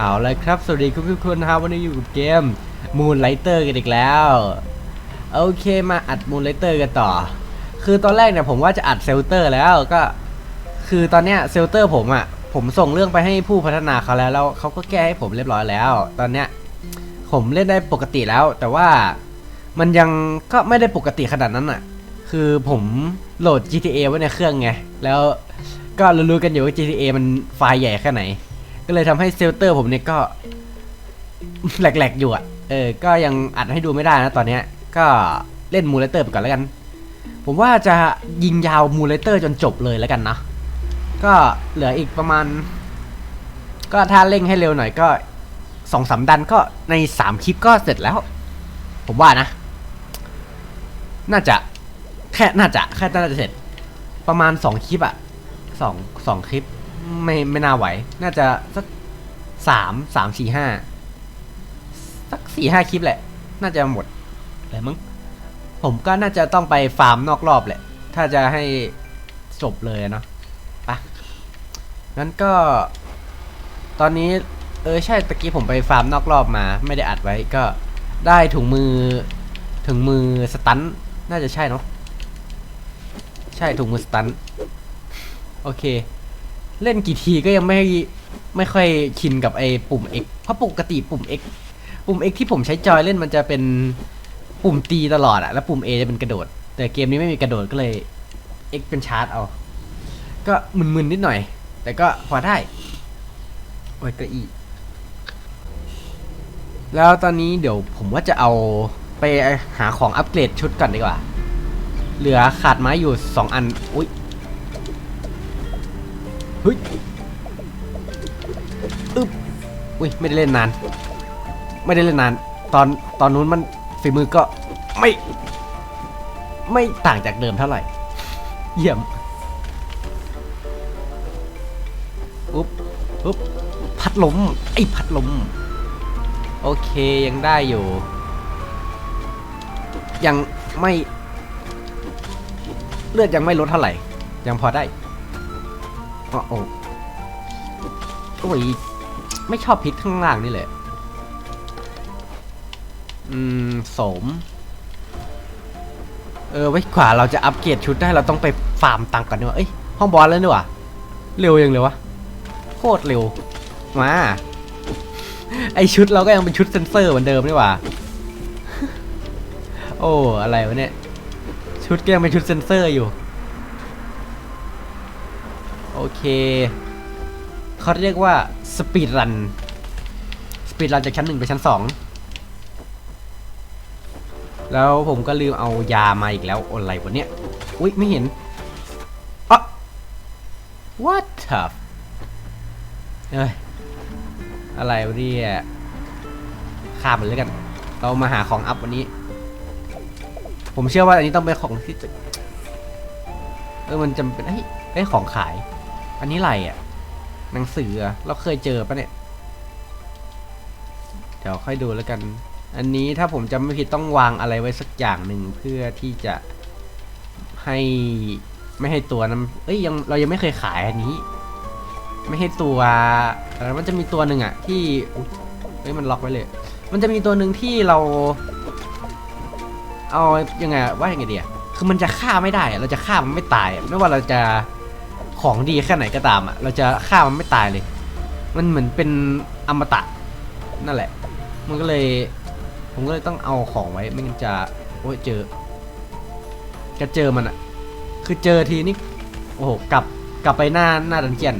เอาเลยครับ สวัสดีทุกคนนะครับวันนี้อยู่กับเกม Moonlighter กันอีกแล้ว โอเคมาอัด Moonlighter กันต่อ คือตอนแรกเนี่ยผมว่าจะอัดเซลเตอร์แล้วก็ คือตอนเนี้ยเซลเตอร์ผมอะ่ะ ผมส่งเรื่องไปให้ผู้พัฒนาเขาแล้วแล้วเขาก็แก้ให้ผมเรียบร้อยแล้ว ตอนเนี้ยผมเล่นได้ปกติแล้ว แต่ว่ามันยังก็ไม่ได้ปกติขนาดนั้นอะ คือผมโหลด GTA ไว้ในเครื่องไงแล้วก็รู้ๆกันอยู่ว่า GTA มันไฟล์ใหญ่แค่ไหน ก็เลยทำให้เซลเตอร์ผมเนี่ยก็ แหลกๆอยู่อะ เออ ก็ยังอัดให้ดูไม่ได้นะตอนเนี้ย ก็เล่นมูเลเตอร์ไปก่อนแล้วกัน ผมว่าจะยิงยาวมูเลเตอร์จนจบเลยแล้วกันนะ ก็เหลืออีกประมาณ ก็ถ้าเร่งให้เร็วหน่อยก็สองสามดันก็ในสามคลิปก็เสร็จแล้ว ผมว่านะ น่าจะแค่น่าจะแค่น่าจะเสร็จ ประมาณสองคลิปอะสองสองคลิป ไม่ไม่น่าไหว น่าจะสักสามสามสี่ห้าสักสี่ห้าคลิปแหละ น่าจะหมดเลยมั้งผมก็น่าจะต้องไปฟาร์มนอกรอบแหละ ถ้าจะให้จบเลยเนาะไปะงั้นก็ ตอนนี้เออใช่ตะกี้ผมไปฟาร์มนอกรอบมา ไม่ได้อัดไว้ก็ได้ถุงมือถุงมือสตันน่าจะใช่เนาะใช่ถุงมือสตันโอเค เล่นกี่ทีก็ยังไม่ไม่ค่อยชินกับไอ้ปุ่ม X เพราะปกติปุ่ม X ปุ่ม X ที่ผมใช้จอยเล่นมันจะเป็นปุ่มตีตลอดอะแล้วปุ่ม A จะเป็นกระโดด แต่เกมนี้ไม่มีกระโดดก็เลย X เป็นชาร์จเอา ก็มึนๆนิดหน่อย แต่ก็พอได้โอ้ยเก็อีแล้วตอนนี้เดี๋ยวผมว่าจะเอาไปหาของอัปเกรดชุดก่อนดีกว่า เหลือขาดไม้อยู่สองอัน อุ้ย ฮ้ยอึ๊บอุ้ยไม่ได้เล่นนาน ไม่ได้เล่นนาน ตอนตอนนู้นมันฝีมือก็ไม่ ไม่ต่างจากเดิมเท่าไหร่ เยี่ยมอุ๊บอุ๊บพัดลมไอ้พัดลมโอเคยังได้อยู่ ยังไม่ เลือดยังไม่ลดเท่าไหร่ ยังพอได้ อ๋อโอ้โอ้ยไม่ชอบพิษข้างล่างนี่แหละ อืมสม เออ ไว้กว่าเราจะอัปเกรดชุดได้เราต้องไปฟาร์มตังก่อนดีกว่าเอ้ย ห้องบอสแล้วนี่หว่าเร็วยังเลยวะ โคตรเร็ว มา ไอชุดเราก็ยังเป็นชุดเซนเซอร์เหมือนเดิมนี่หว่า โอ้ อะไรวะเนี่ย ชุดก็ยังเป็นชุดเซนเซอร์อยู่ โอเคเขาเรียกว่าสปีดรันสปีดรันจากชั้นหนึ่งไปชั้นสองแล้วผมก็ลืมเอายามาอีกแล้วอะไรวะเนี่ยอุ๊ยไม่เห็นอะ what the เอ้ยอะไรวะเนี่ยข้ามมันเลยกัน เรามาหาของอัพวันนี้ ผมเชื่อว่าอันนี้ต้องเป็นของที่เออมันจำเป็นเฮ้ยไอ้ยของขาย อันนี้อะไรอะ หนังสือเราเคยเจอปะเนี่ย เดี๋ยวค่อยดูแล้วกัน อันนี้ถ้าผมจำไม่ผิดต้องวางอะไรไว้สักอย่างหนึ่งเพื่อที่จะให้ไม่ให้ตัวนั้นเอ้ยยังเรายังไม่เคยขายอันนี้ ไม่ให้ตัวเออมันจะมีตัวหนึ่งอะที่เฮ้ยมันล็อกไว้เลย มันจะมีตัวหนึ่งที่เรา เอายังไงว่ายังไงดีอะคือมันจะฆ่าไม่ได้ เราจะฆ่ามันไม่ตาย ไม่ว่าเราจะ ของดีแค่ไหนก็ตามอะเราจะฆ่ามันไม่ตายเลย มันเหมือนเป็นอมตะนั่นแหละ มันก็เลย ผมก็เลยต้องเอาของไว้ไม่งั้นจะโอ้ยเจอจะเจอมันอะคือเจอทีนี่โอ้โหกลับกลับไปหน้าหน้าดันเจียน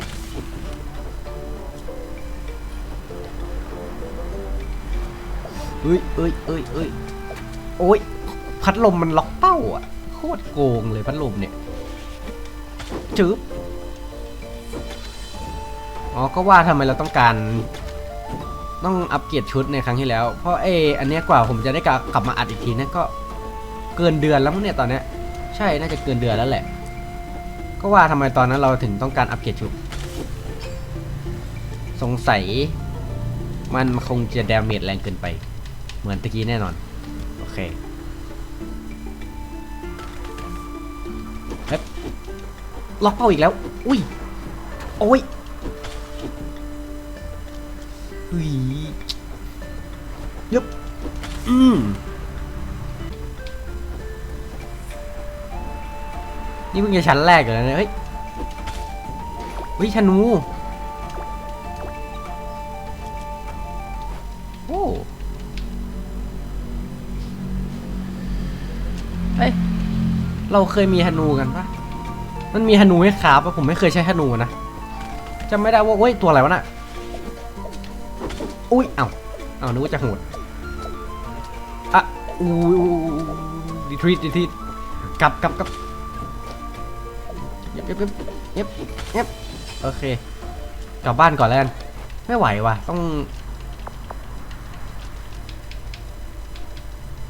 เอ้ยเอ้ยเอ้ยเอ้ยโอ้ยพัดลมมันล็อกเป้าอะ โคตรโกงเลยพัดลมเนี่ยจืบ อ๋อก็ว่าทำไมเราต้องการ ต้องอัปเกรดชุดในครั้งที่แล้ว เพราะเออันเนี้ยกว่าผมจะได้กลับกลับมาอัดอีกทีเนี่ยก็เกินเดือนแล้วมั้งเนี่ยตอนเนี้ยใช่น่าจะเกินเดือนแล้วแหละ ก็ว่าทำไมตอนนั้นเราถึงต้องการอัปเกรดชุด สงสัย มันคงจะดาเมจแรงเกินไป เหมือนตะกี้แน่นอน โอเคล็อกเป้าอีกแล้ว อุ้ย โอ้ย เฮ้ยยับอืมนี่เพิ่งจะชั้นแรกเลยนะเฮ้ยเฮ้ยธนูโอ้เฮ้ยเราเคยมีธนูกันปะมันมีธนูให้คราบปะผมไม่เคยใช้ธนูนะจำไม่ได้ว่าเว้ยตัวอะไรวะน่ะ อุ้ยเอ้าเอ้านึกว่าจะโหดอะอู้ดีทรีดีทรีดกลับกลับกลับเย็บเย็บเย็บเย็บเย็บโอเคกลับบ้านก่อนแล้วกันไม่ไหวว่ะต้อง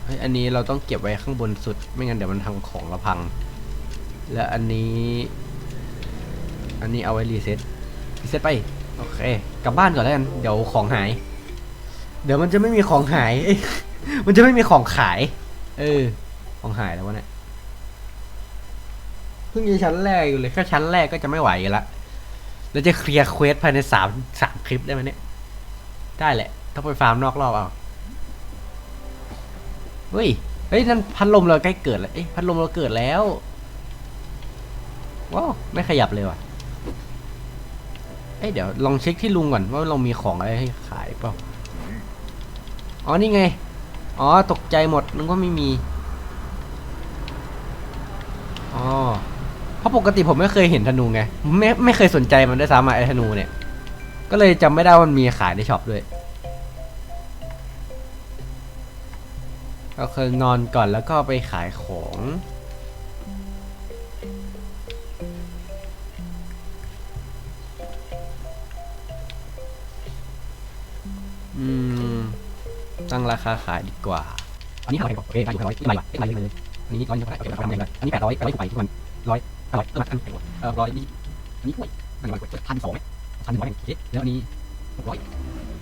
เฮ้ยอันนี้เราต้องเก็บไว้ข้างบนสุด ไม่งั้นเดี๋ยวมันทำของเราพัง และอันนี้ อันนี้เอาไว้รีเซ็ตรีเซ็ตไป โอเค กลับบ้านก่อนแล้วกัน เดี๋ยวของหาย เดี๋ยวมันจะไม่มีของหายเอ้ยมันจะไม่มีของขาย เออ ของหายแล้ววะเนี่ยเพิ่งจะชั้นแรกอยู่เลยแค่ชั้นแรกก็จะไม่ไหวอยู่ละแล้วจะเคลียร์เควสภายในสามสามคลิปได้ไหมเนี่ย ได้แหละ ต้องไปฟาร์มนอกรอบเอาเฮ้ย เฮ้ยนั่นพัดลมเราใกล้เกิดแล้วเอ้ยพัดลมเราเกิดแล้ว ว้าว ไม่ขยับเลยว่ะ เอ้ยเดี๋ยวลองเช็คที่ลุงก่อนว่าเรามีของอะไรให้ขายเปล่า อ๋อ นี่ไง อ๋อ ตกใจหมด นึกว่าไม่มี อ๋อ เพราะปกติผมไม่เคยเห็นธนูไง ไม่ไม่เคยสนใจมันด้วยซ้ำไอ้ธนูเนี่ย ก็เลยจำไม่ได้ว่ามันมีขายในช็อปด้วย ก็คือนอนก่อนแล้วก็ไปขายของอืม ตั้งราคาขายดีกว่า อันนี้ห้าร้อยโอเคได้อยู่ร้อยที่ไหวะที่ไหนเลยอันนี้ร้อยหนึ่งเท่าไหร่โอเคทำยังไงอันนี้แปดร้อยแปดร้อยไปทุกวันร้อยอร่อยเอออันเออร้อยนี่อันนี้กล้วยอันนี้ร้อยกว่าพันสองไหมพันหนึ่งร้อยโอเคแล้วอันนี้หกร้อย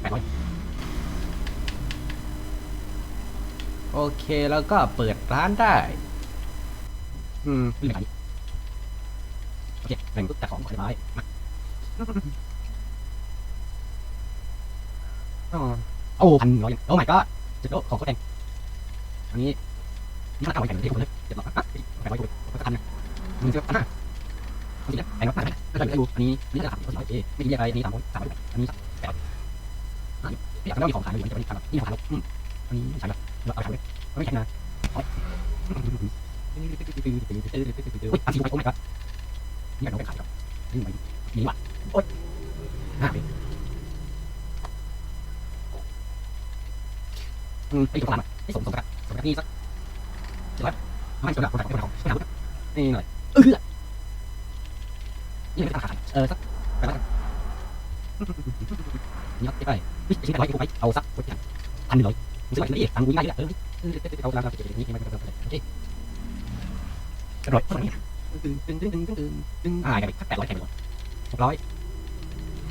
แปดร้อยโอเคแล้วก็เปิดร้านได้ อืมไม่เหลือขายโอเคแบ่งตุ๊กแต่ของเรียบร้อยอ๋อ โอ้พันร้อยโอ้ my god เจ็ดโอ้ของก็แพงอันนี้นี่ราคาไว้แข่งที่คนเลยเจ็ดร้อยอะแปดร้อยกูก็พันนะมึงจะพันห้าอันนี้แพงมากนะแล้วก็ดูอันนี้นี่ราคาสี่ร้อยเอไม่มีอะไรอันนี้สามร้อยสามร้อยอันนี้แปดอันนี้อยากได้มีของขายอยู่อันนี้พันนี่พันลบอืมอันนี้ใช่แบบเอาขายเลยไม่แข็งนะอุ้ยพันสี่ร้อยโอ้ my god นี่เราไปขายครับนี่มันมีหวัดโอ๊ยห้าเป็น อืมไอ้ตัวนั้นไอ้สมสมกัดสมกัดนี่สักเดี๋ยวไม่สมกัดคนของคนของคนของนี่หน่อยเออนี่ไม่ตั้งขาเออสักไปแล้วนี่ครับไปนี่ชิ้นอะไรกูไปเอาสักพันหนึ่งร้อยมึงซื้อไปที่ไหนตังกูง่ายเลยเออเอาแล้วนี่ไมันก็โอเคกระโดดคนนี้ตึงตึงตึงตึงตึงตึงตึงอ่าแกไปแปดร้อยแกไปก่อนหกร้อย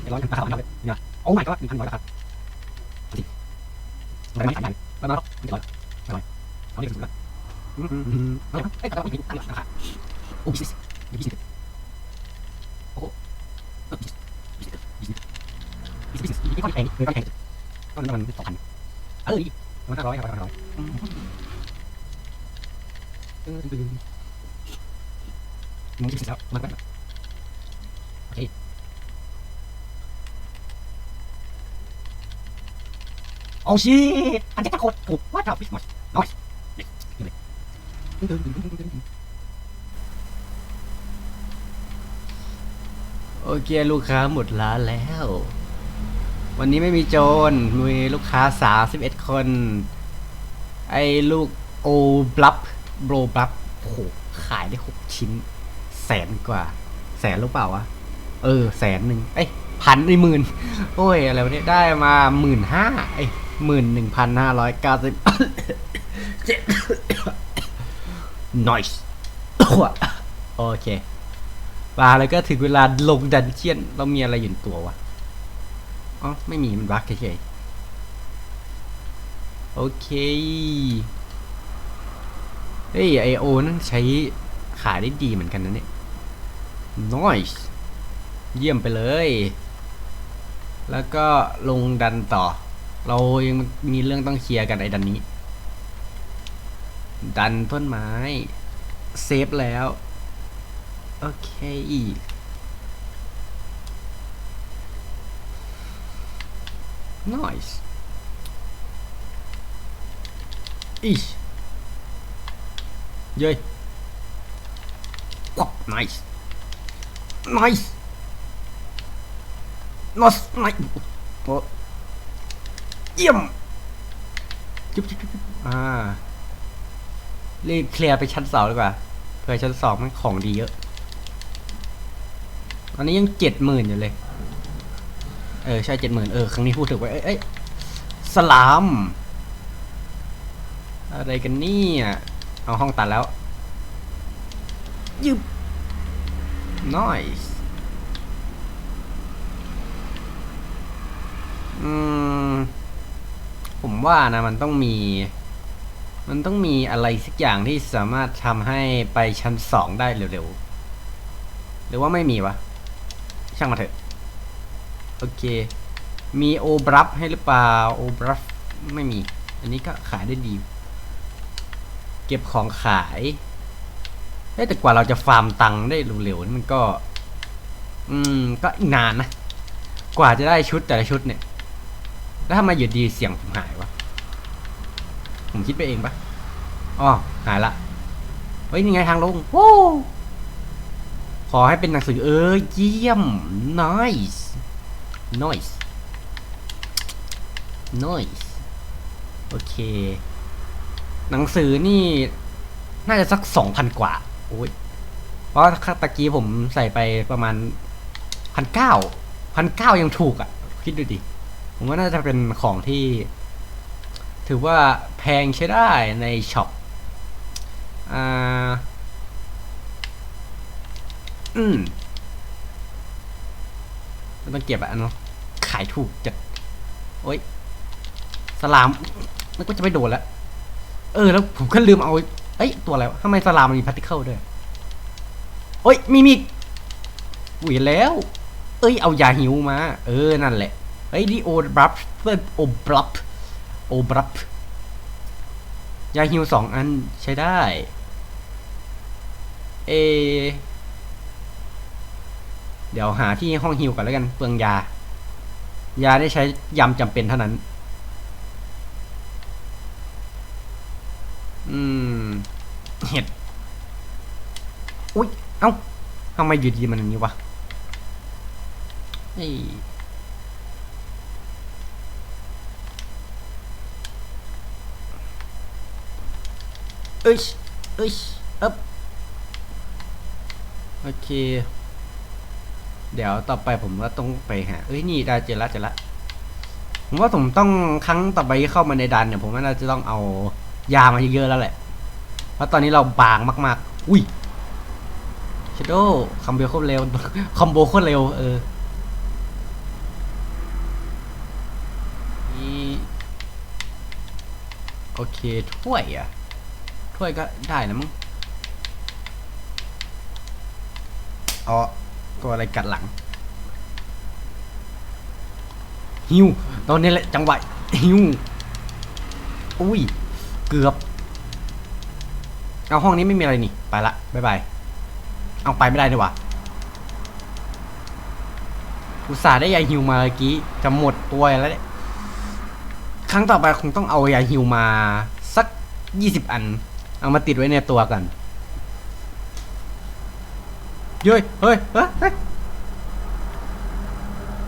แปดร้อยพันสามร้อยเนี่ยโอ้ my god หนึ่งพันร้อยราคาสิอะไรไม่ขายกัน แล้วนะหนึ่งร้อยหนึ่อยเอาเนี่ยสุดละอืมอืมอืมเอาเอ้ยแต่ว่าอีกตั้งราคาโอ้บิสซิสบิสซิสโอ้โหบิสซิสบิสซิสบิสซิสนี่ค่อนแพงนี่ค่อนแพงก็มันสองพันเออดีมันห้าร้อยห้าร้อยห้าร้อยตึงตึงตึงมึงจะเสร็จแล้วมันก็ โอ้ชิตอันนี้จะโคตรถูกว่าจะพิสมัสน้อยโอเคลูกค้าหมดร้านแล้ว วันนี้ไม่มีโจรมีลูกค้าสาสิบเอ็ดคน ไอ้ลูกโอบลับโบรบลับโอ้โหขายได้หกชิ้น แสนกว่า แสนหรือเปล่าวะ เออ แสนหนึ่งเอ้ย พันไอ้หมื่นโอ้ยอะไรวะเนี่ยได้มาหมื่นห้าไอ้หมื่นหนึ่งพันห้าร้อยเก้าสิบเจ็ด noise โอเคมาแล้วก็ถึงเวลาลงดันเจียน เรามีอะไรอยู่ในตัววะอ๋อไม่มีมันบั๊กเฉยๆโอเค เฮ้ยไอโอนั่นใช้ขาได้ดีเหมือนกันนะเนี่ย noise เยี่ยมไปเลย แล้วก็ลงดันต่อ เรายังมีเรื่องต้องเคลียร์กันไอ้ดันนี้ ดันต้นไม้ เซฟแล้ว โอเคอีก nice อีเย้ยวั บ nice nice nice nice โอเยี่ยมจุ๊บจุ๊บจุ๊บอ่ารีบเคลียร์ไปชั้นสองดีกว่าเผื่อชั้นสองมันของดีเยอะตอนนี้ยังเจ็ดหมื่นอยู่เลย เออ ใช่เจ็ดหมื่นเออ ครั้งนี้พูดถึงไว้เอ้ยสลาม อะไรกันเนี่ย เอาห้องตัดแล้ว ยึบ nice อืม ผมว่านะมันต้องมี มันต้องมีอะไรสักอย่างที่สามารถทำให้ไปชั้นสองได้เร็วๆ หรือว่าไม่มีวะ ช่างมาเถอะ โอเค มีโอบรับให้หรือเปล่า โอบรับไม่มี อันนี้ก็ขายได้ดี เก็บของขายเฮ้ยแต่กว่าเราจะฟาร์มตังค์ได้เร็วๆนี่มันก็ อืม ก็อีกนานนะ กว่าจะได้ชุดแต่ละชุดเนี่ย แล้วทำไมอยู่ดีเสียงผมหายวะ ผมคิดไปเองปะอ๋อหายละ เฮ้ย นี่ไงทางลงโอ้ขอให้เป็นหนังสือเออเยี่ยม nice nice nice โอเค หนังสือนี่ น่าจะสักสองพันกว่า โอ้ย เพราะตะกี้ผมใส่ไปประมาณพันเก้าพันเก้ายังถูกอะ่ะ คิดดูดิ ผมว่าน่าจะเป็นของที่ ถือว่าแพงใช้ได้ในช็อปอ่าอืมต้องเก็บอะเนาะขายถูกจัดโอ้ยสลามมันกว่าจะไม่โดนแล้ว เออ แล้วผมก็ลืมเอาเอ้ย ตัวอะไรวะทำไมสลามมันมีพาร์ติเคิลด้วยโอ้ย มีมีอีกอุ้ยแล้ว เอ้ย เอายาหิวมา เออ นั่นแหละ เฮ้ยนี่โอบรับเพื่อโอบรับโอบรับยาฮิวสองอันใช้ได้ เอ เดี๋ยวหาที่ห้องฮิวก่อนแล้วกันเปลืองยา ยาได้ใช้ยำจำเป็นเท่านั้น อืม เห็ด อุ๊ยเอ้าทำไมอยู่ดีมันอย่างนี้วะเฮ้ อ้ยเอ้ยอึ๊บโอเค เดี๋ยวต่อไปผมก็ต้องไปหาเอ้ยนี่ได้เจอละเจอละผมว่าผมต้องครั้งต่อไปที่เข้ามาในดันเนี่ยผมว่าน่าจะต้องเอายามาเยอะๆแล้วแหละ เพราะตอนนี้เราบางมากๆ อุ้ยชโดคอมโบโคตรเร็วคอมโบโคตรเร็วเออนี่โอเคถ้วยอะ ถ้วยก็ได้นะมั้งอ๋อตัวอะไรกัดหลังฮิว ตอนนี้แหละจังหวะฮิว อุ้ย เกือบ เอาห้องนี้ไม่มีอะไรนี่ ไปละบ๊ายบาย เอาไปไม่ได้ดีกว่าอุตส่าห์ได้ยาฮิวมาเมื่อกี้ จะหมดตัวแล้วเนี่ยครั้งต่อไปคงต้องเอายาฮิวมาสักยี่สิบอัน เอามาติดไว้ในตัวกันเฮ้ยเฮ้ยเฮ้ยเฮ้ย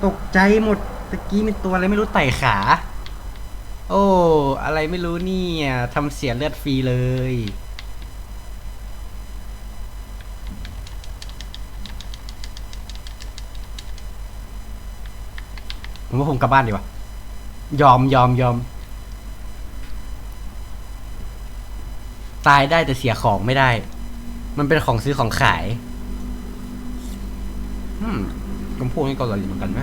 ตกใจหมดตะกี้มีตัวอะไรไม่รู้ไต่ขา โอ้ อะไรไม่รู้เนี่ยทำเสียเลือดฟรีเลย ผมว่าผมกลับบ้านดีกว่ายอมยอมยอม ตายได้แต่เสียของไม่ได้ มันเป็นของซื้อของขาย อืมคำพูดนี้ก็หลอนเหมือนกันไหม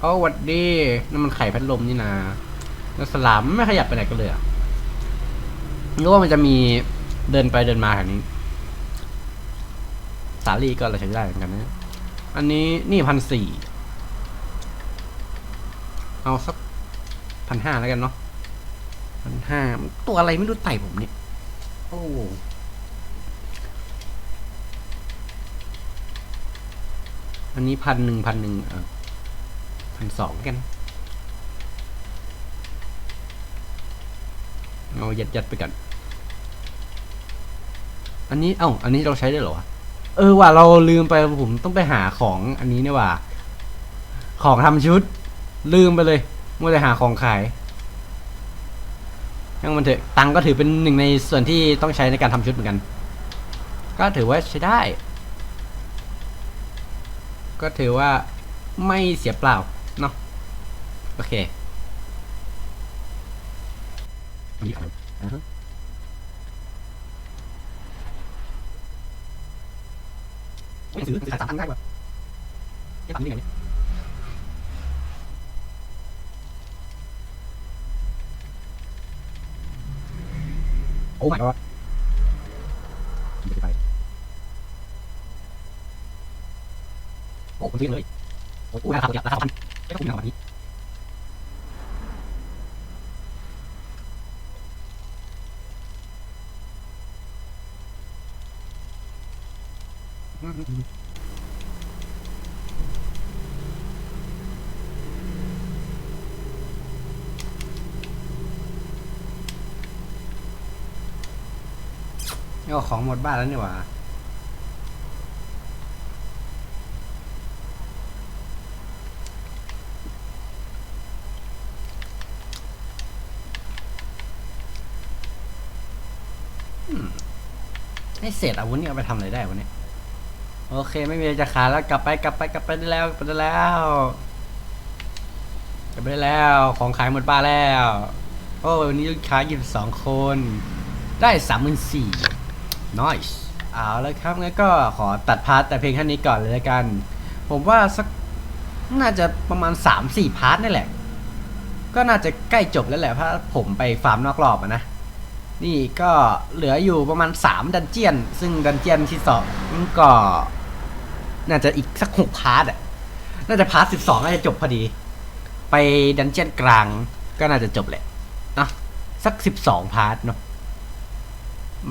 โอ้หวัดดีนั่นมันไข่พัดลมนี่นะแล้วสลามไม่ขยับไปไหนกันเลยอะรู้ว่ามันจะมีเดินไปเดินมาแถวนี้ สาลีก็เราใช้ได้เหมือนกันนะ อันนี้นี่พันสี่ เอาสักพันห้าแล้วกันเนาะพันห้าตัวอะไรไม่รู้ไต่ผมเนี่ย โอ้อันนี้พันหนึ่งพันหนึ่งเออพันสองกันเอายัดยัดไปก่อนอันนี้ เอ้า อันนี้เราใช้ได้เหรอ เออว่ะ เราลืมไปผมต้องไปหาของอันนี้เนี่ยว่ะ ของทำชุด ลืมไปเลยมัวแต่หาของขายยังมันเถอะตังก็ถือเป็นหนึ่งในส่วนที่ต้องใช้ในการทำชุดเหมือนกัน ก็ถือว่าใช้ได้ ก็ถือว่าไม่เสียเปล่าเนาะโอเคมีครับอ่าฮะหนังสือหนังสือสามง่ายกว่าจะทำยังไงเนี่ย โอ้ my god ไปไปโอ้คุณซื้อเลยโอ้ยรา เอาของหมดบ้านแล้วนี่หว่าอืมไอเศษอาวุธนี่เอาไปทำอะไรได้วะเนี่ยโอเค ไม่มีอะไรจะขายแล้วกลับไปกลับไปกลับไปได้แล้วกลับไปได้แล้วกลับไปได้แล้ว ของขายหมดบ้านแล้ว โอ้วันนี้ลูกค้ายี่สิบสองคน ได้สามหมื่นสี่ nice เอาแล้วครับงั้นก็ขอตัดพาร์ทแต่เพียงแค่นี้ก่อนเลยละกัน ผมว่าสักน่าจะประมาณ 3-4 พาร์ทนี่แหละ ก็น่าจะใกล้จบแล้วแหละเพราะผมไปฟาร์มนอกรอบอะนะ นี่ก็เหลืออยู่ประมาณ 3 ดันเจียน ซึ่งดันเจียนที่สองก็ น่าจะอีกสัก 6 พาร์ทอะน่าจะพาร์ท12น่าจะจบพอดี ไปดันเจียนกลางก็น่าจะจบแหละนะสัก12พาร์ทเนาะ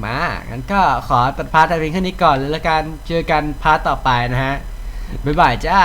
มางั้นก็ขอตัดพาร์ทแต่เพียงแค่นี้ก่อนเลยละกันเจอกันพาร์ทต่อไปนะฮะ บ๊ายบายจ้า